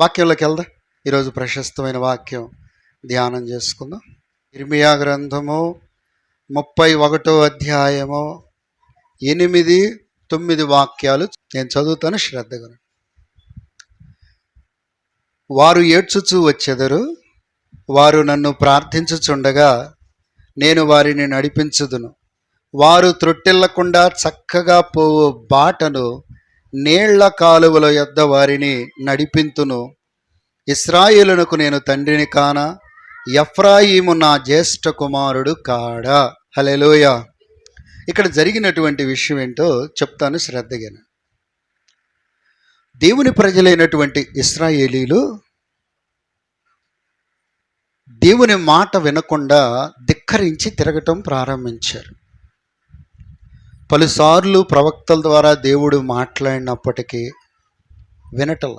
వాక్యంలోకి వెళ్దా ఈరోజు ప్రశస్తమైన వాక్యం ధ్యానం చేసుకుందాం. ఇర్మియా గ్రంథము ముప్పై ఒకటో అధ్యాయము ఎనిమిది తొమ్మిది వాక్యాలు నేను చదువుతాను శ్రద్ధగా వారు ఏడ్చుచూ వచ్చెదరు వారు నన్ను ప్రార్థించుచుండగా నేను వారిని నడిపించుదును. వారు త్రొట్టెళ్ళకుండా చక్కగా పోవు బాటను నీళ్ళ కాలువల యొద్ద వారిని నడిపింతును. ఇస్రాయేలునకు నేను తండ్రిని కాన ఎఫ్రాయిము నా జ్యేష్ఠ కుమారుడు కాడా. హలెలోయ ఇక్కడ జరిగినటువంటి విషయం ఏంటో చెప్తాను శ్రద్ధగా దేవుని ప్రజలైనటువంటి ఇస్రాయేలీలు దేవుని మాట వినకుండా ధిక్కరించి తిరగటం ప్రారంభించారు. పలుసార్లు ప్రవక్తల ద్వారా దేవుడు మాట్లాడినప్పటికీ వినటల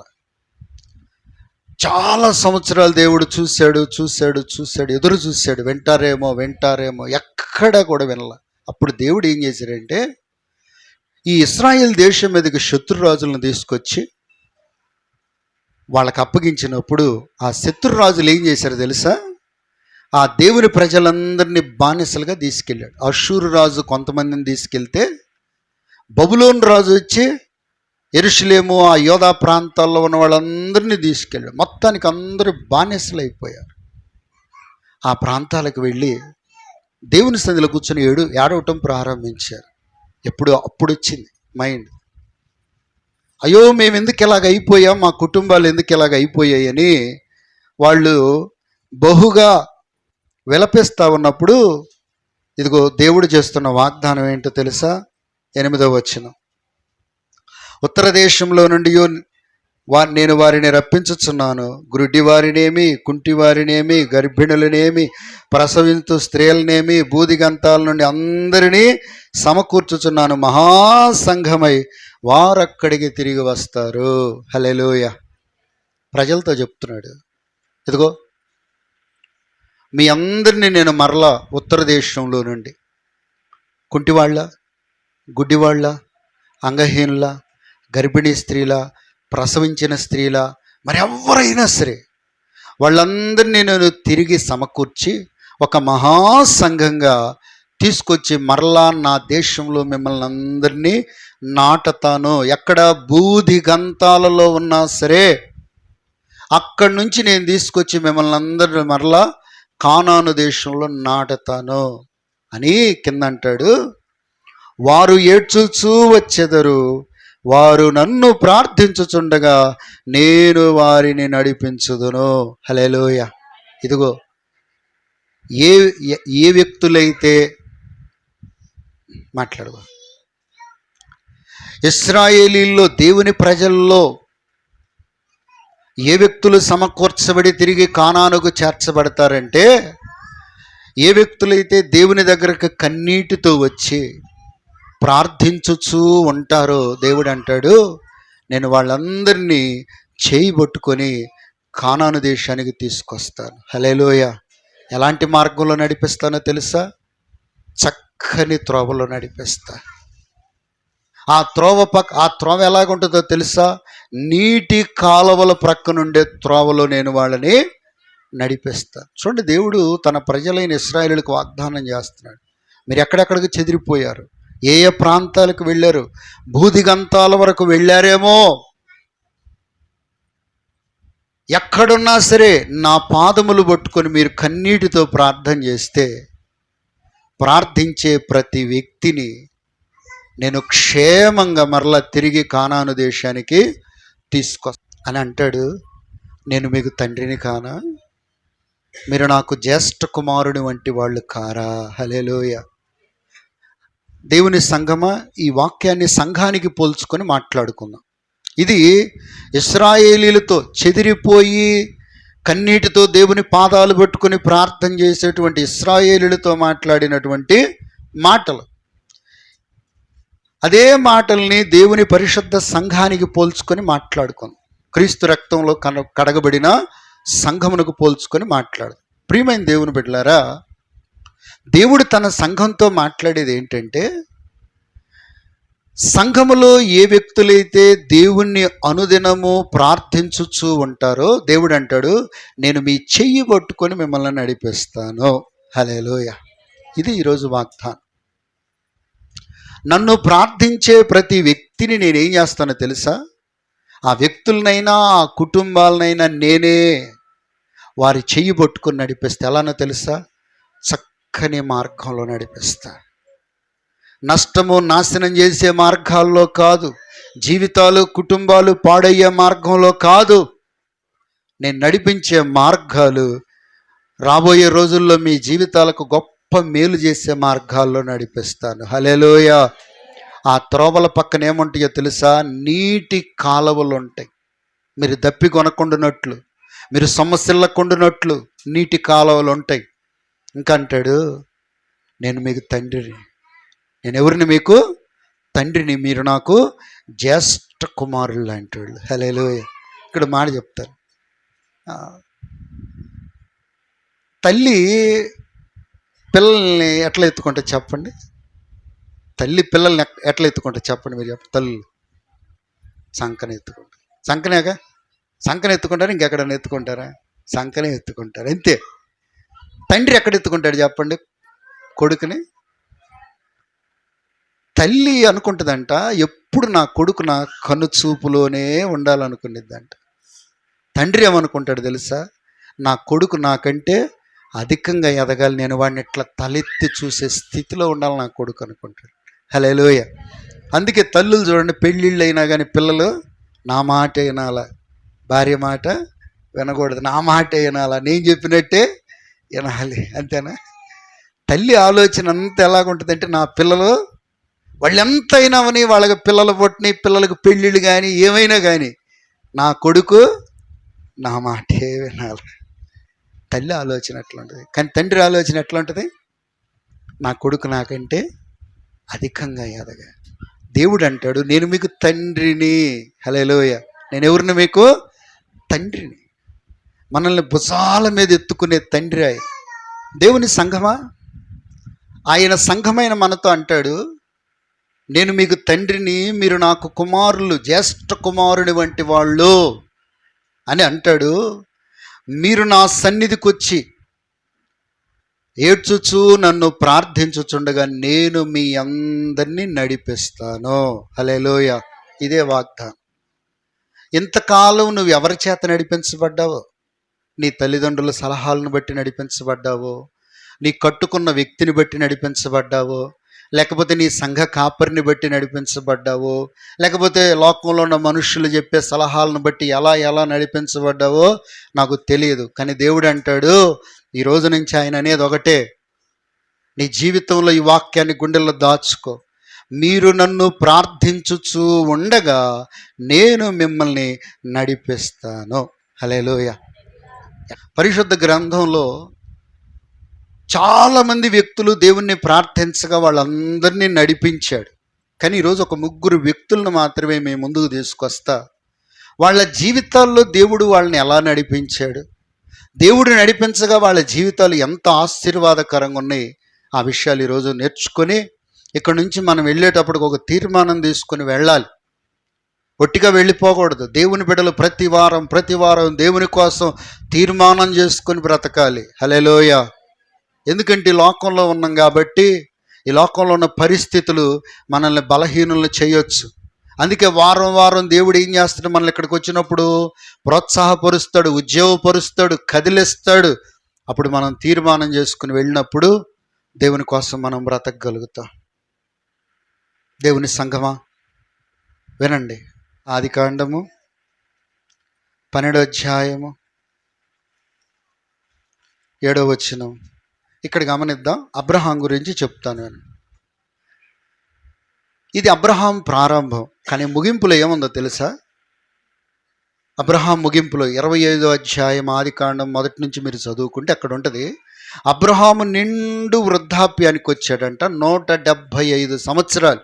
చాలా సంవత్సరాలు దేవుడు చూశాడు చూశాడు చూశాడు ఎదురు చూశాడు. వింటారేమో వింటారేమో ఎక్కడా కూడా వినల. అప్పుడు దేవుడు ఏం చేశాడంటే ఈ ఇస్రాయేల్ దేశం మీదకి శత్రురాజులను తీసుకొచ్చి వాళ్ళకి అప్పగించినప్పుడు ఆ శత్రురాజులు ఏం చేశారు తెలుసా? ఆ దేవుని ప్రజలందరినీ బానిసలుగా తీసుకెళ్ళాడు. అషూరు రాజు కొంతమందిని తీసుకెళ్తే బబులోన్ రాజు వచ్చి ఎరుషులేము ఆ యోధా ప్రాంతాల్లో ఉన్న వాళ్ళందరినీ తీసుకెళ్ళాడు. మొత్తానికి అందరూ బానిసలు అయిపోయారు ఆ ప్రాంతాలకు వెళ్ళి దేవుని సంధిలో కూర్చొని ఏడు ఏడవటం ప్రారంభించారు. ఎప్పుడు అప్పుడు వచ్చింది మైండ్. అయ్యో మేము ఎందుకు ఇలాగ అయిపోయాం? మా కుటుంబాలు ఎందుకు ఇలాగ అయిపోయాయని వాళ్ళు బహుగా విలపిస్తూ ఉన్నప్పుడు ఇదిగో దేవుడు చేస్తున్న వాగ్దానం ఏంటో తెలుసా? ఎనిమిదవ వచ్చిన ఉత్తర దేశంలో నుండి వా నేను వారిని రప్పించుచున్నాను. గురుడి వారినేమి కుంటి వారినేమి గర్భిణులనేమి ప్రసవించు స్త్రీలనేమి బూదిగంతాల నుండి అందరినీ సమకూర్చుచున్నాను. మహాసంఘమై వారక్కడికి తిరిగి వస్తారు. హలెలోయ ప్రజలతో చెప్తున్నాడు. ఇదిగో మీ అందరినీ నేను మరలా ఉత్తర దేశంలో నుండి కుంటివాళ్ళ గుడ్డివాళ్ళ అంగహీనుల గర్భిణీ స్త్రీల ప్రసవించిన స్త్రీల మరెవరైనా సరే వాళ్ళందరినీ నేను తిరిగి సమకూర్చి ఒక మహాసంఘంగా తీసుకొచ్చి మరలా నా దేశంలో మిమ్మల్ని అందరినీ నాటతాను ఎక్కడ బూది గంతాలలో ఉన్నా సరే అక్కడి నుంచి నేను తీసుకొచ్చి మిమ్మల్ని అందరిని మరలా కానాను దేశంలో నాటుతాను అని కింద అంటాడు వారు ఏడ్చుచూ వచ్చెదరు. వారు నన్ను ప్రార్థించుచుండగా నేను వారిని నడిపించుదును. హలేలోయ ఇదిగో ఏ ఏ వ్యక్తులైతే మాట్లాడు ఇస్రాయేలీల్లో దేవుని ప్రజల్లో ఏ వ్యక్తులు సమకూర్చబడి తిరిగి కానానుకు చేర్చబడతారంటే ఏ వ్యక్తులైతే దేవుని దగ్గరకు కన్నీటితో వచ్చి ప్రార్థించుచూ ఉంటారో దేవుడు అంటాడు నేను వాళ్ళందరినీ చేయి పట్టుకొని కానాను దేశానికి తీసుకొస్తాను. హలేలోయ ఎలాంటి మార్గంలో నడిపిస్తానో తెలుసా? చక్కని త్రోవలో నడిపిస్తా. ఆ త్రోవ పక్క ఆ త్రోవ ఎలాగుంటుందో తెలుసా? నీటి కాలువల ప్రక్క నుండే త్రోవలో నేను వాళ్ళని నడిపిస్తా. చూడండి దేవుడు తన ప్రజలైన ఇస్రాయేలులకు వాగ్దానం చేస్తున్నాడు. మీరు ఎక్కడెక్కడికి చెదిరిపోయారు? ఏ ఏ ప్రాంతాలకు వెళ్ళారు? భూదిగంతాల వరకు వెళ్ళారేమో? ఎక్కడున్నా సరే నా పాదములు పట్టుకొని మీరు కన్నీటితో ప్రార్థన చేస్తే ప్రార్థించే ప్రతి వ్యక్తిని నేను క్షేమంగా మరలా తిరిగి కానాను దేశానికి తీసుకొ అని అంటాడు. నేను మీకు తండ్రిని కానా? మీరు నాకు జ్యేష్ఠ కుమారుని వంటి వాళ్ళు కారా? హలేలోయ దేవుని సంఘమా ఈ వాక్యాన్ని సంఘానికి పోల్చుకొని మాట్లాడుకుందాం. ఇది ఇస్రాయేలీలతో చెదిరిపోయి కన్నీటితో దేవుని పాదాలు పెట్టుకొని ప్రార్థన చేసేటువంటి ఇస్రాయేలీలతో మాట్లాడినటువంటి మాటలు. అదే మాటల్ని దేవుని పరిశుద్ధ సంఘానికి పోల్చుకొని మాట్లాడుకుంది క్రీస్తు రక్తంలో కన కడగబడిన సంఘమునకు పోల్చుకొని మాట్లాడు. ప్రియమైన దేవుని బిడ్డలారా దేవుడు తన సంఘంతో మాట్లాడేది ఏంటంటే సంఘములో ఏ వ్యక్తులైతే దేవుణ్ణి అనుదినము ప్రార్థించుచు ఉంటారో దేవుడు అంటాడు నేను మీ చెయ్యి పట్టుకొని మిమ్మల్ని నడిపిస్తాను. హలేలోయ ఇది ఈరోజు వాగ్దానం. నన్ను ప్రార్థించే ప్రతి వ్యక్తిని నేనేం చేస్తానో తెలుసా? ఆ వ్యక్తులనైనా ఆ కుటుంబాలనైనా నేనే వారి చెయ్యి పట్టుకుని నడిపిస్తే. ఎలానో తెలుసా? చక్కని మార్గంలో నడిపిస్తా. నష్టము నాశనం చేసే మార్గాల్లో కాదు జీవితాలు కుటుంబాలు పాడయ్యే మార్గంలో కాదు. నేను నడిపించే మార్గాలు రాబోయే రోజుల్లో మీ జీవితాలకు గొప్ప మేలు చేసే మార్గాల్లో నడిపిస్తాను. హలేలోయ ఆ త్రోవల పక్కన ఏముంటాయో తెలుసా? నీటి కాలువలు ఉంటాయి మీరు దప్పి కొనకుండానట్లు మీరు సమస్యలకుండానట్లు నీటి కాలువలు ఉంటాయి ఇంకా అంటాడు నేను మీకు తండ్రిని నేను ఎవరిని మీకు తండ్రిని? మీరు నాకు జ్యేష్ఠ కుమారులు లాంటి వాళ్ళు. హలో ఇక్కడ మాట చెప్తారు. తల్లి పిల్లల్ని ఎట్లా ఎత్తుకుంటే చెప్పండి? తల్లి పిల్లల్ని ఎక్- ఎట్లా ఎత్తుకుంటే చెప్పండి మీరు చెప్పండి? తల్లి సంకన ఎత్తుకుంటారు సంకనేగా? సంకన ఎత్తుకుంటారు? ఇంకెక్కడైనా ఎత్తుకుంటారా? సంకనే ఎత్తుకుంటారు. అంతే. తండ్రి ఎక్కడ ఎత్తుకుంటాడు చెప్పండి? కొడుకుని? తల్లి అనుకుంటుందంట ఎప్పుడు నా కొడుకు నా కను చూపులోనే ఉండాలనుకునేదంట. తండ్రి ఏమనుకుంటాడు తెలుసా? నా కొడుకు నాకంటే అధికంగా ఎదగాలి. నేను వాడిని ఇట్లా తలెత్తి చూసే స్థితిలో ఉండాలి నా కొడుకు అనుకుంటాడు. హలోయ అందుకే తల్లులు చూడండి పెళ్ళిళ్ళు అయినా కానీ పిల్లలు నా మాట వినాల? భార్య మాట వినకూడదు. నా మాట వినాల? నేను చెప్పినట్టే వినాలి. అంతేనా? తల్లి ఆలోచన అంత ఎలాగుంటుందంటే నా పిల్లలు వాళ్ళు ఎంత వాళ్ళకి పిల్లలు పుట్టిన పిల్లలకు పెళ్ళిళ్ళు కానీ ఏమైనా కానీ నా కొడుకు నా మాటే వినాలి. తల్లి ఆలోచన ఎట్లా ఉంటుంది కానీ తండ్రి ఆలోచన ఎట్లా ఉంటుంది నా కొడుకు నాకంటే అధికంగా ఎదగా దేవుడు అంటాడు నేను మీకు తండ్రిని హలోయ నేను ఎవరిని మీకు? తండ్రిని. మనల్ని భుజాల మీద ఎత్తుకునే తండ్రి ఆయన. దేవుని సంఘమా? ఆయన సంఘమైన మనతో అంటాడు నేను మీకు తండ్రిని మీరు నాకు కుమారులు జ్యేష్ఠ కుమారుని వంటి వాళ్ళు అని అంటాడు. మీరు నా సన్నిధికి వచ్చి ఏడ్చుచు నన్ను ప్రార్థించుచుండగా నేను మీ అందరినీ నడిపిస్తాను. హలేలోయ ఇదే వాగ్దానం. ఇంతకాలం నువ్వు ఎవరి చేత నడిపించబడ్డావో? నీ తల్లిదండ్రుల సలహాలను బట్టి నడిపించబడ్డావో? నీ కట్టుకున్న వ్యక్తిని బట్టి నడిపించబడ్డావో? లేకపోతే నీ సంఘ కాపరిని బట్టి నడిపించబడ్డావో? లేకపోతే లోకంలో ఉన్న మనుషులు చెప్పే సలహాలను బట్టి ఎలా ఎలా నడిపించబడ్డావో నాకు తెలియదు. కానీ దేవుడు అంటాడు ఈ రోజు నుంచి ఆయన అనేది ఒకటే. నీ జీవితంలో ఈ వాక్యాన్ని గుండెల్లో దాచుకో. మీరు నన్ను ప్రార్థించుచు ఉండగా నేను మిమ్మల్ని నడిపిస్తాను. హలేలోయ పరిశుద్ధ గ్రంథంలో చాలామంది వ్యక్తులు దేవుణ్ణి ప్రార్థించగా వాళ్ళందరినీ నడిపించాడు. కానీ ఈరోజు ఒక ముగ్గురు వ్యక్తులను మాత్రమే మేము ముందుకు తీసుకొస్తా. వాళ్ళ జీవితాల్లో దేవుడు వాళ్ళని ఎలా నడిపించాడు? దేవుడు నడిపించగా వాళ్ళ జీవితాలు ఎంత ఆశీర్వాదకరంగా ఉన్నాయి? ఆ విషయాలు ఈరోజు నేర్చుకొని ఇక్కడ నుంచి మనం వెళ్ళేటప్పుడు ఒక తీర్మానం తీసుకొని వెళ్ళాలి. ఒట్టిగా వెళ్ళిపోకూడదు. దేవుని బిడ్డలు ప్రతి వారం ప్రతి వారం దేవుని కోసం తీర్మానం చేసుకొని బ్రతకాలి. హలేలోయ ఎందుకంటే ఈ లోకంలో ఉన్నాం కాబట్టి ఈ లోకంలో ఉన్న పరిస్థితులు మనల్ని బలహీనులను చేయొచ్చు. అందుకే వారం వారం దేవుడు ఏం చేస్తాడు? మనల్ని ఇక్కడికి వచ్చినప్పుడు ప్రోత్సాహపరుస్తాడు ఉద్యోగపరుస్తాడు కదిలిస్తాడు. అప్పుడు మనం తీర్మానం చేసుకుని వెళ్ళినప్పుడు దేవుని కోసం మనం బ్రతకగలుగుతాం. దేవుని సంఘమా? వినండి. ఆది కాండము పన్నెండో అధ్యాయము ఏడో వచనం. ఇక్కడ గమనిద్దాం? అబ్రహాం గురించి చెప్తాను నేను. ఇది అబ్రహాం ప్రారంభం. కానీ ముగింపులో ఏముందో తెలుసా? అబ్రహాం ముగింపులో ఇరవై ఐదో అధ్యాయం ఆది కాండం మొదటి నుంచి మీరు చదువుకుంటే అక్కడ ఉంటుంది అబ్రహాము నిండు వృద్ధాప్యానికి వచ్చాడంట నూట డెబ్భై ఐదు సంవత్సరాలు.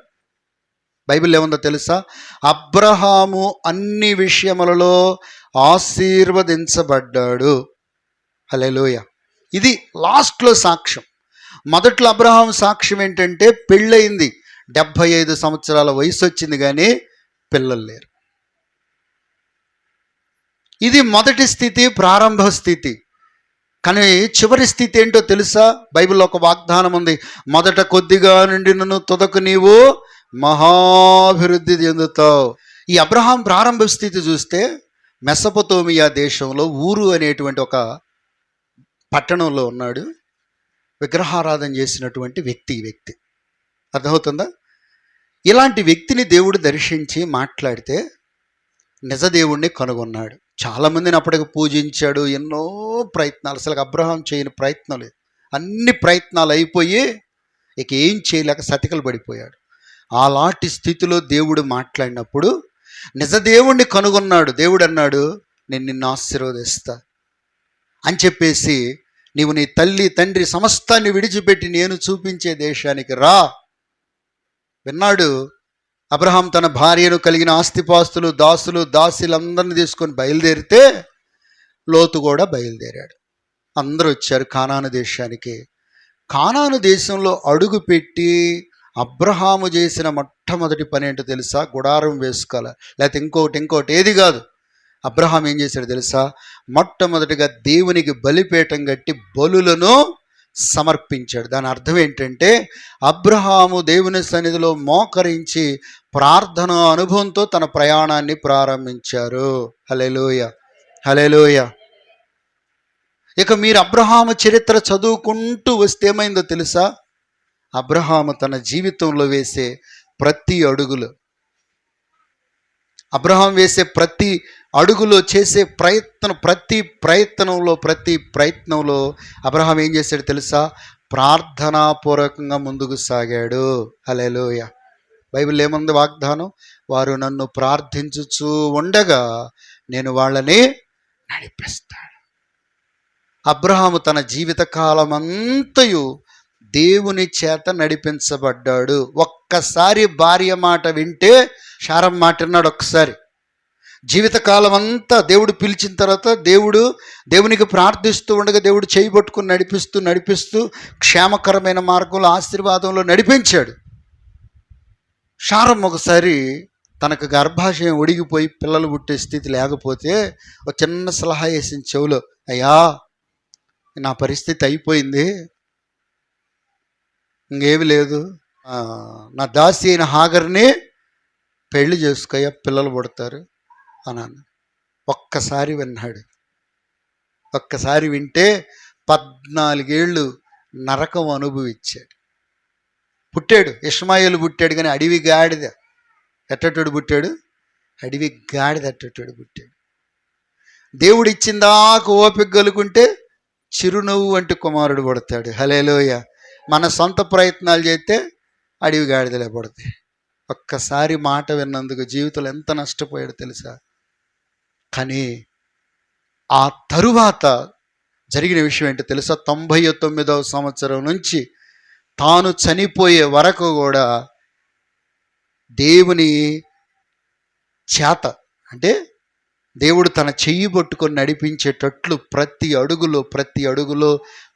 బైబిల్ ఏముందో తెలుసా? అబ్రహాము అన్ని విషయములలో ఆశీర్వదించబడ్డాడు. హలే హలోయ ఇది లాస్ట్లో సాక్ష్యం. మొదట్లో అబ్రహాం సాక్ష్యం ఏంటంటే పెళ్ళయింది. డెబ్భై ఐదు సంవత్సరాల వయసు వచ్చింది కానీ పిల్లలు లేరు. ఇది మొదటి స్థితి ప్రారంభ స్థితి. కానీ చివరి స్థితి ఏంటో తెలుసా? బైబిల్లో ఒక వాగ్దానం ఉంది. మొదట కొద్దిగా నుండి నన్ను తుదకు నీవు మహాభివృద్ధి చెందుతావు. ఈ అబ్రహాం ప్రారంభ స్థితి చూస్తే మెసపతోమియా దేశంలో ఊరు అనేటువంటి ఒక పట్టణంలో ఉన్నాడు. విగ్రహారాధన చేసినటువంటి వ్యక్తి వ్యక్తి. అర్థమవుతుందా? ఇలాంటి వ్యక్తిని దేవుడు దర్శించి మాట్లాడితే నిజ దేవుణ్ణి కనుగొన్నాడు. చాలామందిని అప్పటికి పూజించాడు. ఎన్నో ప్రయత్నాలు. అసలు అబ్రహాం చేయని ప్రయత్నం లేదు అన్ని ప్రయత్నాలు అయిపోయి ఇక ఏం చేయలేక సతికలు పడిపోయాడు. అలాంటి స్థితిలో దేవుడు మాట్లాడినప్పుడు నిజ దేవుణ్ణి కనుగొన్నాడు. దేవుడు అన్నాడు నేను నిన్ను ఆశీర్వదిస్తా అని చెప్పేసి నీవు నీ తల్లి తండ్రి సమస్తాన్ని విడిచిపెట్టి నేను చూపించే దేశానికి రా. విన్నాడు? అబ్రహాం తన భార్యను కలిగిన ఆస్తిపాస్తులు దాసులు దాసులందరిని తీసుకొని బయలుదేరితే లోతు కూడా బయలుదేరాడు. అందరూ వచ్చారు కానాను దేశానికి. కానాను దేశంలో అడుగు పెట్టి అబ్రహాము చేసిన మొట్టమొదటి పని ఏంటో తెలుసా? గుడారం వేసుకోవాలి. లేకపోతే ఇంకోటి ఇంకోటి ఏది కాదు. అబ్రహాం ఏం చేశాడు తెలుసా? మొట్టమొదటిగా దేవునికి బలిపీఠం కట్టి బలులను సమర్పించాడు. దాని అర్థం ఏంటంటే అబ్రహాము దేవుని సన్నిధిలో మోకరించి ప్రార్థన అనుభవంతో తన ప్రయాణాన్ని ప్రారంభించారు. హలేలోయ హలేలోయ ఇక మీరు అబ్రహాము చరిత్ర చదువుకుంటూ వస్తే ఏమైందో తెలుసా? అబ్రహాము తన జీవితంలో వేసే ప్రతి అడుగులు అబ్రహాం వేసే ప్రతి అడుగులో చేసే ప్రయత్నం ప్రతి ప్రయత్నంలో ప్రతి ప్రయత్నంలో అబ్రహాం ఏం చేశాడు తెలుసా? ప్రార్థనాపూర్వకంగా ముందుకు సాగాడు. హలేలోయ బైబిల్ ఏముంది వాగ్దానం? వారు నన్ను ప్రార్థించుచూ ఉండగా నేను వాళ్ళని నడిపిస్తాను. అబ్రహాము తన జీవిత కాలమంతయు దేవుని చేత నడిపించబడ్డాడు. ఒక్కసారి భార్య మాట వింటే శారం మాట విన్నాడు ఒక్కసారి. జీవితకాలం అంతా దేవుడు పిలిచిన తర్వాత దేవుడు దేవునికి ప్రార్థిస్తూ ఉండగా దేవుడు చేయి పట్టుకుని నడిపిస్తూ నడిపిస్తూ క్షేమకరమైన మార్గంలో ఆశీర్వాదంలో నడిపించాడు. శారం ఒకసారి తనకు గర్భాశయం ఒడిగిపోయి పిల్లలు పుట్టే స్థితి లేకపోతే ఒక చిన్న సలహా వేసింది చెవులో అయ్యా నా పరిస్థితి అయిపోయింది. ఇంకేమి లేదు. నా దాసి అయిన హాగర్ని పెళ్ళి చేసుకోయ్యా పిల్లలు పుడతారు. అన్నాను. ఒక్కసారి విన్నాడు. ఒక్కసారి వింటే పద్నాలుగేళ్ళు నరకం అనుభవించాడు. పుట్టాడు. ఇస్మాయిల్ పుట్టాడు కానీ అడవి గాడిద. ఎట్టటోడు పుట్టాడు? అడవి గాడిద ఎట్టటోడు పుట్టాడు. దేవుడిచ్చిందాక ఓపిక గలుకుంటే చిరునవ్వు వంటి కుమారుడు పడతాడు. హలేలోయ మన సొంత ప్రయత్నాలు చేస్తే అడవి గాడిదలే పడతాయి. ఒక్కసారి మాట విన్నందుకు జీవితంలో ఎంత నష్టపోయాడో తెలుసా? కానీ ఆ తరువాత జరిగిన విషయం ఏంటో తెలుసా? తొంభై తొమ్మిదవ సంవత్సరం నుంచి తాను చనిపోయే వరకు కూడా దేవుని చేత అంటే దేవుడు తన చెయ్యి పట్టుకొని నడిపించేటట్లు ప్రతి అడుగులో ప్రతి అడుగులో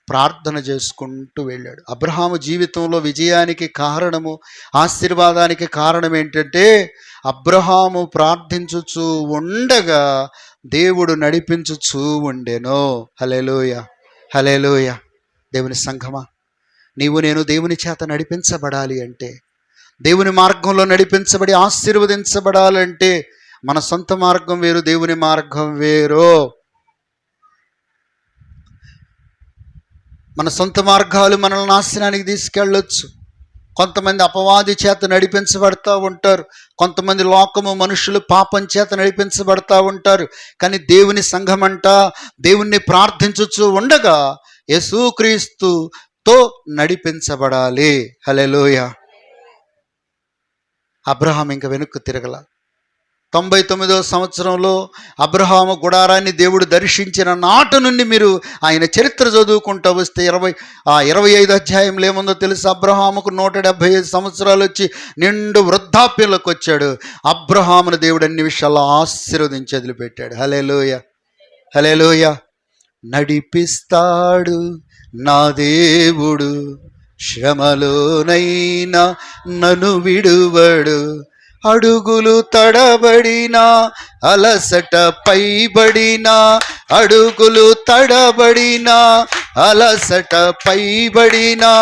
ప్రార్థన చేసుకుంటూ వెళ్ళాడు. అబ్రహాము జీవితంలో విజయానికి కారణము ఆశీర్వాదానికి కారణం ఏంటంటే అబ్రహాము ప్రార్థించుచు ఉండగా దేవుడు నడిపించుచూ ఉండెను. హలేలోయ హలేలోయ దేవుని సంఘమా నీవు నేను దేవుని చేత నడిపించబడాలి అంటే దేవుని మార్గంలో నడిపించబడి ఆశీర్వదించబడాలంటే మన సొంత మార్గం వేరు దేవుని మార్గం వేరు. మన సొంత మార్గాలు మనల్ని నాశనానికి తీసుకెళ్ళొచ్చు. కొంతమంది అపవాది చేత నడిపించబడతా ఉంటారు. కొంతమంది లోకము మనుషులు పాపం చేత నడిపించబడతా ఉంటారు. కానీ దేవుని సంఘమంట దేవుణ్ణి ప్రార్థించుచు ఉండగా యేసుక్రీస్తుతో నడిపించబడాలి. హలెలోయ అబ్రహాం ఇంక వెనుక్కు తిరగల. తొంభై తొమ్మిదవ సంవత్సరంలో అబ్రహాము గుడారాన్ని దేవుడు దర్శించిన నాటు నుండి మీరు ఆయన చరిత్ర చదువుకుంటూ వస్తే ఇరవై ఆ ఇరవై ఐదు అధ్యాయంలో ఏముందో తెలుసు? అబ్రహాముకు నూట డెబ్భై ఐదు సంవత్సరాలు వచ్చి నిండు వృద్ధాప్యంలోకి వచ్చాడు. అబ్రహామును దేవుడు అన్ని విషయాల్లో ఆశీర్వదించి వదిలిపెట్టాడు. హలేలోయ హలేలోయ నడిపిస్తాడు నా దేవుడు శ్రమలోనైనా నన్ను విడువడు. అడుగులు తడబడినా అలసట పైబడినా అడుగులు తడబడినా అలసట పైబడినా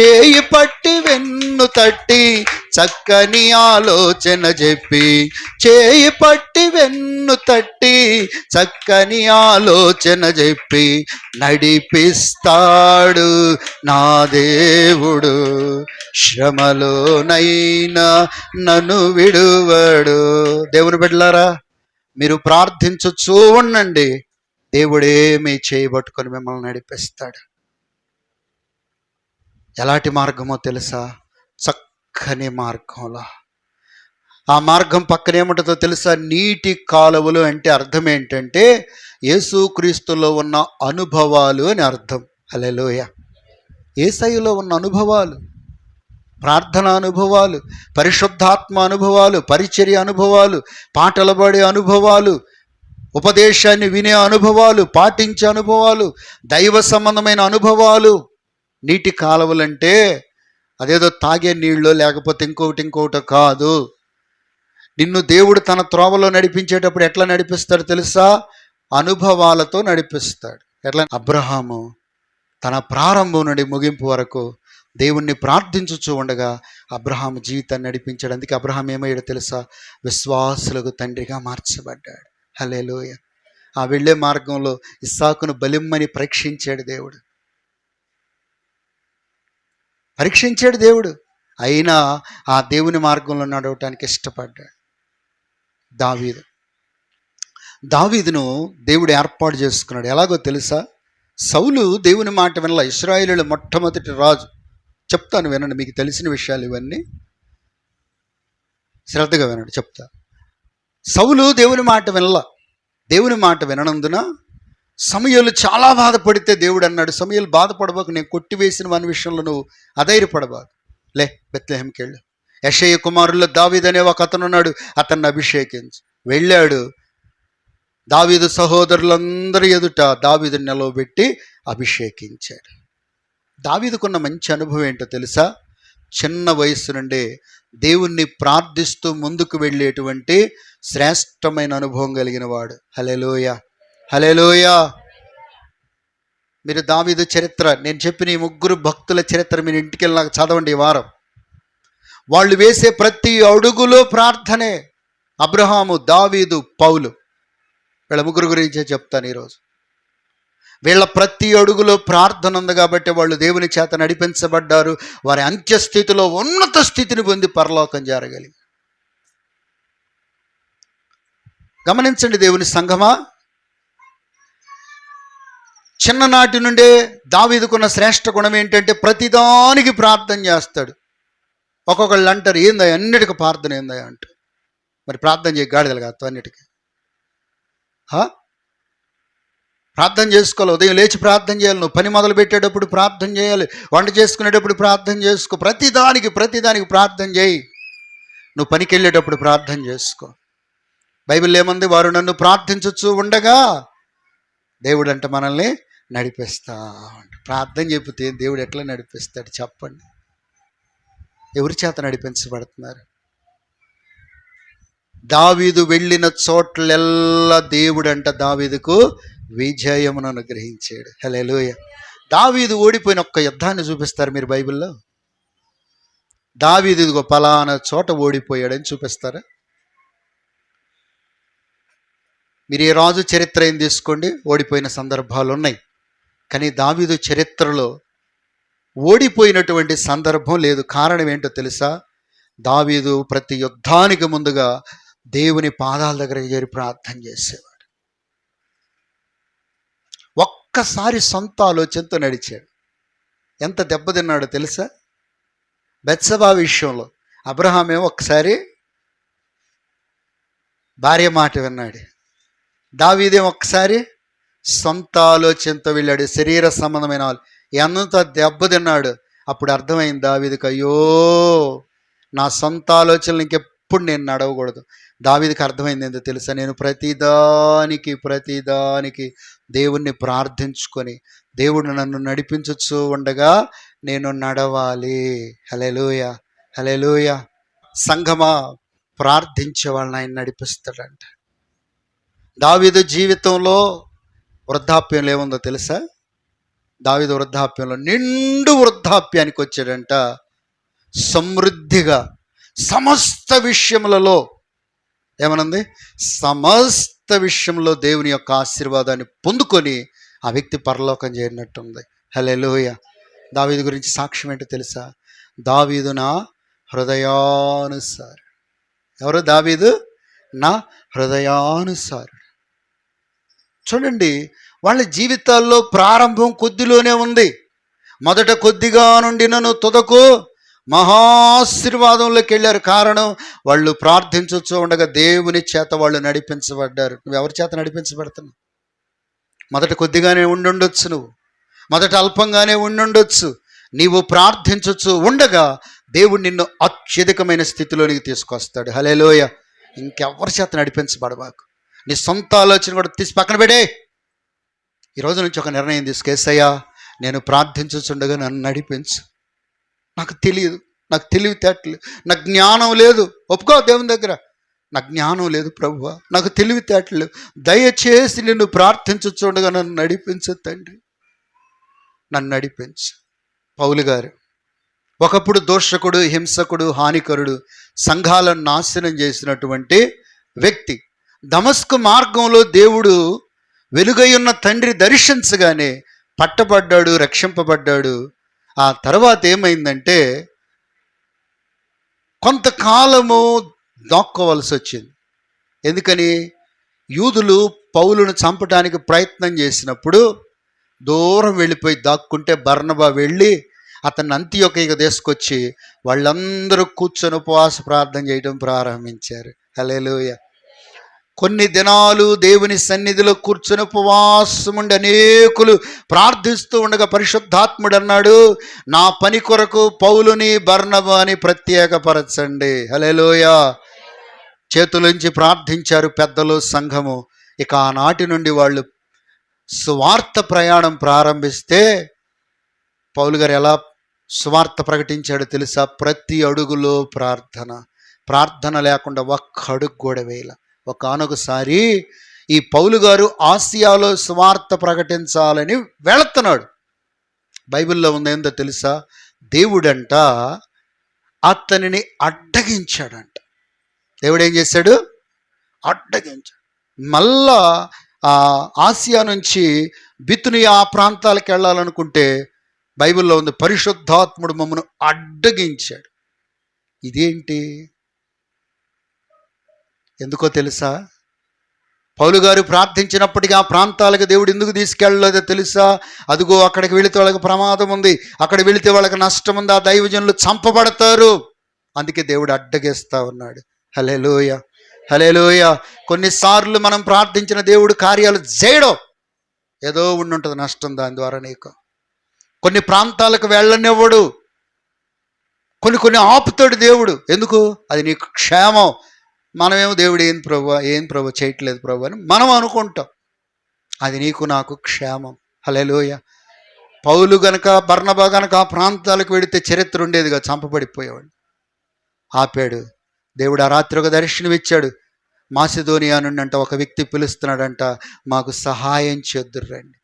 చేయి పట్టి వెన్ను తట్టి చక్కని ఆలోచన చెప్పి చేయి పట్టి వెన్ను తట్టి చక్కని ఆలోచన చెప్పి నడిపిస్తాడు నా దేవుడు. శ్రమలోనైనా నన్ను విడువడు. దేవుని బిడ్డలారా మీరు ప్రార్థించచ్చు ఉండండి. దేవుడే మీ చేయబట్టుకొని మిమ్మల్ని నడిపిస్తాడు. ఎలాంటి మార్గమో తెలుసా? చక్కని మార్గంలో. ఆ మార్గం పక్కన ఏముంటుందో తెలుసా? నీటి కాలువలు అంటే అర్థం ఏంటంటే యేసుక్రీస్తులో ఉన్న అనుభవాలు అని అర్థం. అలెలోయ ఏసైలో ఉన్న అనుభవాలు ప్రార్థన అనుభవాలు పరిశుద్ధాత్మ అనుభవాలు పరిచర్య అనుభవాలు పాటలు పాడే అనుభవాలు ఉపదేశాన్ని వినే అనుభవాలు పాటించే అనుభవాలు దైవ సంబంధమైన అనుభవాలు నీటి కాలువలంటే అదేదో తాగే నీళ్ళు లేకపోతే ఇంకొకటి ఇంకొకటి కాదు. నిన్ను దేవుడు తన త్రోవలో నడిపించేటప్పుడు ఎట్లా నడిపిస్తాడు తెలుసా? అనుభవాలతో నడిపిస్తాడు. ఎట్లా? అబ్రహాము తన ప్రారంభం నుండి ముగింపు వరకు దేవుణ్ణి ప్రార్థించుచు ఉండగా అబ్రహాం జీవితాన్ని నడిపించాడు. అందుకే అబ్రహాం ఏమయ్యాడో తెలుసా? విశ్వాసులకు తండ్రిగా మార్చబడ్డాడు. హలేలోయ ఆ వెళ్ళే మార్గంలో ఇస్సాకును బలిమ్మని పరీక్షించాడు దేవుడు. పరీక్షించాడు దేవుడు. అయినా ఆ దేవుని మార్గంలో నడవటానికి ఇష్టపడ్డాడు. దావీదు. దావీదును దేవుడు ఏర్పాటు చేసుకున్నాడు. ఎలాగో తెలుసా? సౌలు దేవుని మాట వినల. ఇస్రాయిలు మొట్టమొదటి రాజు. చెప్తాను వినండి మీకు తెలిసిన విషయాలు ఇవన్నీ. శ్రద్ధగా వినండి చెప్తా సౌలు దేవుని మాట వినల. దేవుని మాట విననందున సమయలు చాలా బాధపడితే దేవుడు అన్నాడు సమయలు బాధపడబాకు నేను కొట్టివేసిన వాని విషయంలో నువ్వు అధైర్యపడబాకు. లే బెత్లహంకి వెళ్ళు. యశయ్య కుమారుల్లో దావీద్ అనే ఒక అతను ఉన్నాడు అతన్ని అభిషేకించి. వెళ్ళాడు. దావీదు సహోదరులందరి ఎదుట దావీదు నిలవబెట్టి అభిషేకించాడు. దావీదుకున్న మంచి అనుభవం ఏంటో తెలుసా? చిన్న వయస్సు నుండే దేవుణ్ణి ప్రార్థిస్తూ ముందుకు వెళ్ళేటువంటి శ్రేష్టమైన అనుభవం కలిగిన వాడు. హలెలోయ హలేలోయా మీరు దావీదు చరిత్ర నేను చెప్పిన ఈ ముగ్గురు భక్తుల చరిత్ర మీరు ఇంటికి వెళ్ళి నాకు చదవండి ఈ వారం. వాళ్ళు వేసే ప్రతి అడుగులో ప్రార్థనే అబ్రహాము దావీదు పౌలు. వీళ్ళ ముగ్గురు గురించే చెప్తాను ఈరోజు. వీళ్ళ ప్రతి అడుగులో ప్రార్థన ఉంది కాబట్టి వాళ్ళు దేవుని చేత నడిపించబడ్డారు. వారి అంత్యస్థితిలో ఉన్నత స్థితిని పొంది పరలోకం జరగలిగి గమనించండి దేవుని సంఘమా. చిన్ననాటి నుండే దావీదుకున్న శ్రేష్ఠ గుణం ఏంటంటే ప్రతిదానికి ప్రార్థన చేస్తాడు. ఒక్కొక్కళ్ళు అంటారు ఏందయ్య అన్నిటికీ ప్రార్థన ఏందయ్య? అంటారు. మరి ప్రార్థన చేయ గాడిదలు కాదు అన్నిటికీ. ప్రార్థన చేసుకోవాలి ఉదయం లేచి ప్రార్థన చేయాలి నువ్వు పని మొదలు పెట్టేటప్పుడు ప్రార్థన చేయాలి వంట చేసుకునేటప్పుడు ప్రార్థన చేసుకో ప్రతిదానికి ప్రతిదానికి ప్రార్థన చేయి. నువ్వు పనికి వెళ్ళేటప్పుడు ప్రార్థన చేసుకో. బైబిల్ ఏమంది? వారు నన్ను ప్రార్థించచ్చు ఉండగా దేవుడు అంటే మనల్ని నడిపిస్తా ఉంటాడు. ప్రార్థన చెబితే దేవుడు ఎట్లా నడిపిస్తాడు చెప్పండి. ఎవరి చేత నడిపించబడుతున్నారు? దావీదు వెళ్ళిన చోట్లెల్లా దేవుడు అంట దావీదుకు విజయమును అనుగ్రహించాడు. హలోయ దావీదు ఓడిపోయిన ఒక్క యుద్ధాన్ని చూపిస్తారు మీరు బైబిల్లో? దావీదు ఇదిగో పలానా చోట ఓడిపోయాడని చూపిస్తారా? మీరు ఏ రాజు చరిత్ర ఏం తీసుకోండి? ఓడిపోయిన సందర్భాలు ఉన్నాయి. కానీ దావీదు చరిత్రలో ఓడిపోయినటువంటి సందర్భం లేదు. కారణం ఏంటో తెలుసా? దావీదు ప్రతి యుద్ధానికి ముందుగా దేవుని పాదాల దగ్గరికి చేరి ప్రార్థన చేసేవాడు. ఒక్కసారి సొంత ఆలోచనతో నడిచాడు. ఎంత దెబ్బతిన్నాడో తెలుసా? బెత్సబా విషయంలో అబ్రహాం ఏమో భార్య మాట విన్నాడు. దావీదేమో ఒక్కసారి సొంత ఆలోచనతో వెళ్ళాడు. శరీర సంబంధమైన వాళ్ళు. ఎంత దెబ్బతిన్నాడు అప్పుడు అర్థమైంది దావీదికి అయ్యో నా సొంత ఆలోచనలు ఇంకెప్పుడు నేను నడవకూడదు. దావీదికి అర్థమైంది ఏంటో తెలుసా? నేను ప్రతిదానికి ప్రతిదానికి దేవుణ్ణి ప్రార్థించుకొని దేవుడు నన్ను నడిపించచ్చు ఉండగా నేను నడవాలి. హలెలూయ హలెలూయ సంఘమా ప్రార్థించే వాళ్ళని ఆయన నడిపిస్తాడంట. దావీదు జీవితంలో వృద్ధాప్యంలో ఏముందో తెలుసా? దావిద వృద్ధాప్యంలో నిండు వృద్ధాప్యానికి వచ్చాడంట. సమృద్ధిగా సమస్త విషయములలో ఏమనుంది? సమస్త విషయంలో దేవుని యొక్క ఆశీర్వాదాన్ని పొందుకొని ఆ వ్యక్తి పరలోకం చేరినట్టుంది. హలెలూయ దావీదు గురించి సాక్ష్యం ఏంటో తెలుసా? దావీదు నా హృదయానుసారు ఎవరు? దావీదు నా హృదయానుసారు చూడండి వాళ్ళ జీవితాల్లో ప్రారంభం కొద్దిలోనే ఉంది. మొదట కొద్దిగా నుండి నన్ను తుదకు మహాశీర్వాదంలోకి వెళ్ళారు. కారణం వాళ్ళు ప్రార్థించవచ్చు ఉండగా దేవుని చేత వాళ్ళు నడిపించబడ్డారు. నువ్వు ఎవరి చేత నడిపించబడుతున్నావు? మొదట కొద్దిగానే ఉండుండొచ్చు నువ్వు. మొదట అల్పంగానే ఉండుండొచ్చు. నీవు ప్రార్థించవచ్చు ఉండగా దేవుడు నిన్ను అత్యధికమైన స్థితిలోనికి తీసుకొస్తాడు. హలేలోయ ఇంకెవరి చేత నడిపించబడబాకు? నీ సొంత ఆలోచన కూడా తీసి పక్కన పెడే ఈ రోజు నుంచి ఒక నిర్ణయం తీసుకేసయ్యా నేను ప్రార్థించుచుండగా నన్ను నడిపించు. నాకు తెలియదు నాకు తెలివితేటలు నాకు జ్ఞానం లేదు. ఒప్పుకో దేవుని దగ్గర. నా జ్ఞానం లేదు ప్రభువ నాకు తెలివితేటలు దయచేసి నిన్ను ప్రార్థించుచుండగా నన్ను నడిపించు తండ్రి. నన్ను నడిపించు. పౌలు గారు ఒకప్పుడు దోషకుడు హింసకుడు హానికరుడు సంఘాలను నాశనం చేసినటువంటి వ్యక్తి దమస్కు మార్గంలో దేవుడు వెలుగై ఉన్న తండ్రి దర్శించగానే పట్టబడ్డాడు రక్షింపబడ్డాడు. ఆ తర్వాత ఏమైందంటే కొంతకాలము దాక్కోవలసి వచ్చింది. ఎందుకని? యూదులు పౌలను చంపడానికి ప్రయత్నం చేసినప్పుడు దూరం వెళ్ళిపోయి దాక్కుంటే బర్ణబా వెళ్ళి అతన్ని అంత్యొకగా తీసుకొచ్చి వాళ్ళందరూ కూర్చొని ఉపవాస ప్రార్థన చేయడం ప్రారంభించారు. హలేలోయ కొన్ని దినాలు దేవుని సన్నిధిలో కూర్చుని ఉపవాసం ఉండి అనేకులు ప్రార్థిస్తూ ఉండగా పరిశుద్ధాత్ముడు అన్నాడు నా పని కొరకు పౌలుని బర్ణబాని ప్రత్యేకపరచండి. హలేలోయ చేతులుంచి ప్రార్థించారు పెద్దలు సంఘము. ఇక ఆనాటి నుండి వాళ్ళు స్వార్థ ప్రయాణం ప్రారంభిస్తే పౌలు గారు ఎలా స్వార్థ ప్రకటించాడో తెలుసా? ప్రతి అడుగులో ప్రార్థన. ప్రార్థన లేకుండా ఒక్క అడుగు కూడా వేయాల. ఒకనొకసారి ఈ పౌలు గారు ఆసియాలో సువార్త ప్రకటించాలని వెళుతున్నాడు. బైబిల్లో ఉంది ఏందో తెలుసా? దేవుడంట అతనిని అడ్డగించాడంట. దేవుడు ఏం చేశాడు? అడ్డగించాడు. మళ్ళా ఆసియా నుంచి బితుని ఆ ప్రాంతాలకు వెళ్ళాలనుకుంటే బైబిల్లో ఉంది పరిశుద్ధాత్ముడు మమ్మను అడ్డగించాడు. ఇదేంటి? ఎందుకో తెలుసా? పౌలు గారు ప్రార్థించినప్పటికీ ఆ ప్రాంతాలకు దేవుడు ఎందుకు తీసుకెళ్ళలేదో తెలుసా? అదిగో అక్కడికి వెళితే వాళ్ళకి ప్రమాదం ఉంది. అక్కడ వెళితే వాళ్ళకి నష్టం ఉంది. ఆ దైవజనులు చంపబడతారు. అందుకే దేవుడు అడ్డగేస్తా ఉన్నాడు. హలేలోయ హలేలోయ కొన్నిసార్లు మనం ప్రార్థించిన దేవుడు కార్యాలు చేయడం. ఏదో ఉండుంటుంది నష్టం దాని ద్వారా నీకు. కొన్ని ప్రాంతాలకు వెళ్ళనివ్వడు. కొన్ని కొన్ని ఆపుతాడు దేవుడు. ఎందుకు? అది నీకు క్షేమం. మనమేమో దేవుడు ఏం ప్రభు ఏం ప్రభు చేయట్లేదు ప్రభు అని మనం అనుకుంటాం. అది నీకు నాకు క్షేమం. హలేలోయ పౌలు గనక బర్ణబా గనక ఆ ప్రాంతాలకు వెడితే చరిత్ర ఉండేదిగా చంపబడిపోయేవాడు. ఆపాడు. దేవుడు ఆ రాత్రి ఒక దర్శనం ఇచ్చాడు. మాసిధోనియా నుండి అంట ఒక వ్యక్తి పిలుస్తున్నాడంట మాకు సహాయం చేద్దురు రండి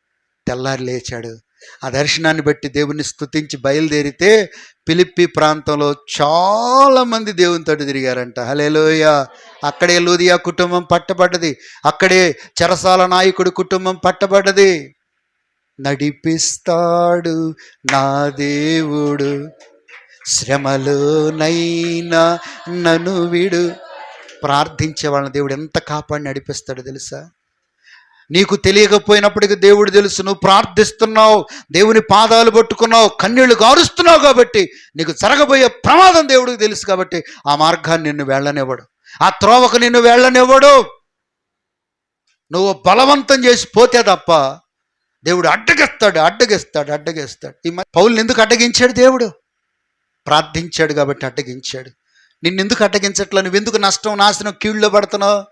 తెల్లారి లేచాడు. ఆ దర్శనాన్ని బట్టి దేవుని స్తుతించి బయలుదేరితే పిలిప్పి ప్రాంతంలో చాలామంది దేవుని దేవునితో తిరిగారంట. హలేలోయ అక్కడే లూదియా కుటుంబం పట్టబడ్డది. అక్కడే చెరసాల నాయకుడు కుటుంబం పట్టబడ్డది. నడిపిస్తాడు నా దేవుడు. శ్రమలోనైనా నన్ను విడు. ప్రార్థించే వాళ్ళని దేవుడు ఎంత కాపాడి నడిపిస్తాడో తెలుసా? నీకు తెలియకపోయినప్పటికీ దేవుడు తెలుసు నువ్వు ప్రార్థిస్తున్నావు దేవుని పాదాలు పట్టుకున్నావు కన్నీళ్ళు గారుస్తున్నావు కాబట్టి నీకు జరగబోయే ప్రమాదం దేవుడికి తెలుసు కాబట్టి ఆ మార్గాన్ని నిన్ను వెళ్ళనివ్వడు. ఆ త్రోవకు నిన్ను వెళ్ళనివ్వడు. నువ్వు బలవంతం చేసి పోతే తప్ప దేవుడు అడ్డగిస్తాడు అడ్డగిస్తాడు అడ్డగిస్తాడు. ఈ మ- పౌల్ని ఎందుకు అడ్డగించాడు దేవుడు? ప్రార్థించాడు కాబట్టి అడ్డగించాడు. నిన్నెందుకు అడ్డగించట్లా? నువ్వు ఎందుకు నష్టం నాశనం కీళ్ళలో పడుతున్నావు?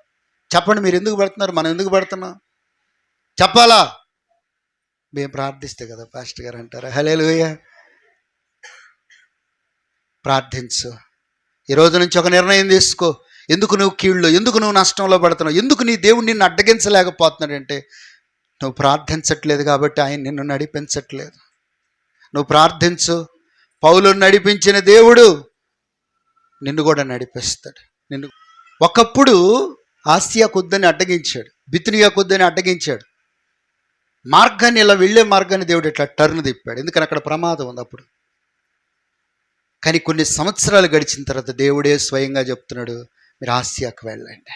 చెప్పండి మీరు ఎందుకు పడుతున్నారు? మనం ఎందుకు పడుతున్నాం? చెప్పాలా? మేము ప్రార్థిస్తే కదా పాస్టర్ గారు అంటారా. హలేలుయ ప్రార్థించు. ఈ రోజు నుంచి ఒక నిర్ణయం తీసుకో. ఎందుకు నువ్వు కీళ్ళు ఎందుకు నువ్వు నష్టంలో పడుతున్నావు ఎందుకు నీ దేవుడు నిన్ను అడ్డగించలేకపోతున్నాడంటే నువ్వు ప్రార్థించట్లేదు కాబట్టి ఆయన నిన్ను నడిపించట్లేదు. నువ్వు ప్రార్థించు. పౌలు నడిపించిన దేవుడు నిన్ను కూడా నడిపిస్తాడు. నిన్ను ఒకప్పుడు ఆసియా కొద్దని అడ్డగించాడు బితునియా కొద్దని అడ్డగించాడు. మార్గాన్ని ఇలా వెళ్ళే మార్గాన్ని దేవుడు ఇట్లా టర్న్ తిప్పాడు. ఎందుకని అక్కడ ప్రమాదం ఉంది అప్పుడు. కానీ కొన్ని సంవత్సరాలు గడిచిన తర్వాత దేవుడే స్వయంగా చెప్తున్నాడు మీరు ఆసియాకు వెళ్ళండి.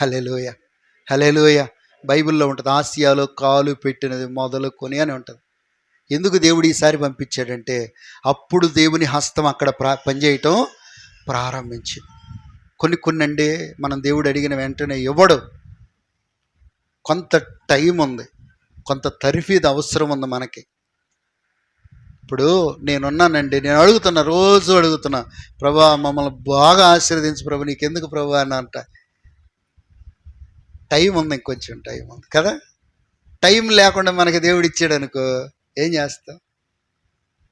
హలేలోయ హలేలోయ బైబిల్లో ఉంటుంది ఆసియాలో కాలు పెట్టినది మొదలుకొని అని ఉంటుంది. ఎందుకు దేవుడు ఈసారి పంపించాడంటే అప్పుడు దేవుని హస్తం అక్కడ ప్రా పనిచేయటం ప్రారంభించింది. కొన్ని కొన్ని అండి మనం దేవుడు అడిగిన వెంటనే ఇవ్వడు కొంత టైం ఉంది. కొంత తరిఫీది అవసరం ఉంది మనకి. ఇప్పుడు నేనున్నానండి నేను అడుగుతున్నా రోజు అడుగుతున్నా ప్రభా మమ్మల్ని బాగా ఆశీర్వదించు ప్రభు నీకెందుకు ప్రభు? అని అంట. టైం ఉంది ఇంకొంచెం టైం ఉంది కదా? టైం లేకుండా మనకి దేవుడు ఇచ్చాడు అనుకో ఏం చేస్తాం?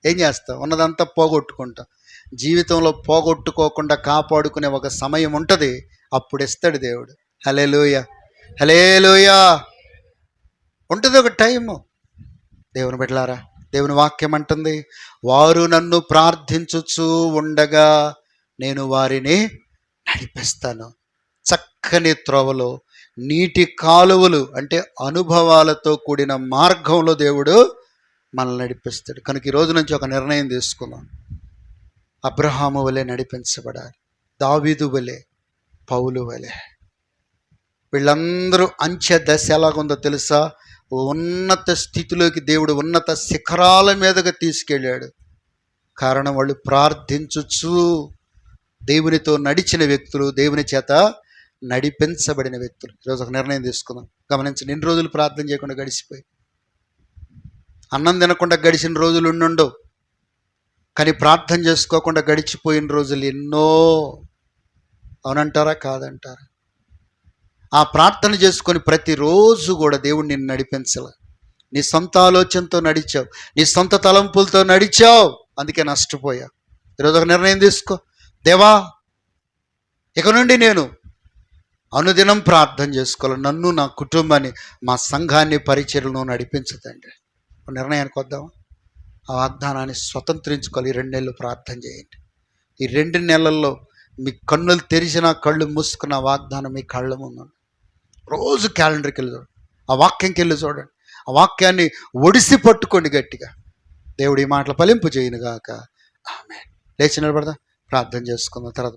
ఏం చేస్తాం? ఉన్నదంతా పోగొట్టుకుంటాం. జీవితంలో పోగొట్టుకోకుండా కాపాడుకునే ఒక సమయం ఉంటుంది అప్పుడు ఇస్తాడు దేవుడు. హలే లోయ హలే ఉంటుంది ఒక టైము. దేవుని బిడ్డలారా దేవుని వాక్యం అంటుంది వారు నన్ను ప్రార్థించుచు ఉండగా నేను వారిని నడిపిస్తాను. చక్కని త్రోవలో నీటి కాలువలు అంటే అనుభవాలతో కూడిన మార్గంలో దేవుడు మనల్ని నడిపిస్తాడు. కనుక ఈ రోజు నుంచి ఒక నిర్ణయం తీసుకున్నాం అబ్రహాము వలె నడిపించబడాలి దావీదు వలె పౌలు వలె. వీళ్ళందరూ అంచె దశ ఎలాగుందో తెలుసా? ఉన్నత స్థితిలోకి దేవుడు ఉన్నత శిఖరాల మీదగా తీసుకెళ్ళాడు. కారణం వాళ్ళు ప్రార్థించుచు దేవునితో నడిచిన వ్యక్తులు దేవుని చేత నడిపించబడిన వ్యక్తులు. ఈరోజు ఒక నిర్ణయం తీసుకుందాం. గమనించండి ఎన్ని రోజులు ప్రార్థన చేయకుండా గడిచిపోయి. అన్నం తినకుండా గడిచిన రోజులు ఉండుండవు. కానీ ప్రార్థన చేసుకోకుండా గడిచిపోయిన రోజులు ఎన్నో. అవునంటారా? కాదంటారా? ఆ ప్రార్థన చేసుకొని ప్రతిరోజు కూడా దేవుడు నిన్ను నడిపించాలి. నీ సొంత ఆలోచనతో నడిచావు. నీ సొంత తలంపులతో నడిచావు. అందుకే నష్టపోయా. ఈరోజు ఒక నిర్ణయం తీసుకో. దేవా ఇక నుండి నేను అనుదినం ప్రార్థన చేసుకోవాలి. నన్ను నా కుటుంబాన్ని మా సంఘాన్ని పరిచయలను నడిపించదండి ఒక నిర్ణయానికి వద్దామా ఆ వాగ్దానాన్ని స్వతంత్రించుకోవాలి. ఈ రెండు నెలలు ప్రార్థన చేయండి. ఈ రెండు నెలల్లో మీ కన్నులు తెరిచిన కళ్ళు మూసుకున్న వాగ్దానం మీ కళ్ళ ముందు రోజు క్యాలెండర్కి వెళ్ళి చూడండి. ఆ వాక్యంకి వెళ్ళి చూడండి. ఆ వాక్యాన్ని ఒడిసి పట్టుకోండి గట్టిగా. దేవుడి ఈ మాటలు ఫలింపు చేయనుగాక ఆమె లేచి నిలబడదా. ప్రార్థన చేసుకుందాం. తర్వాత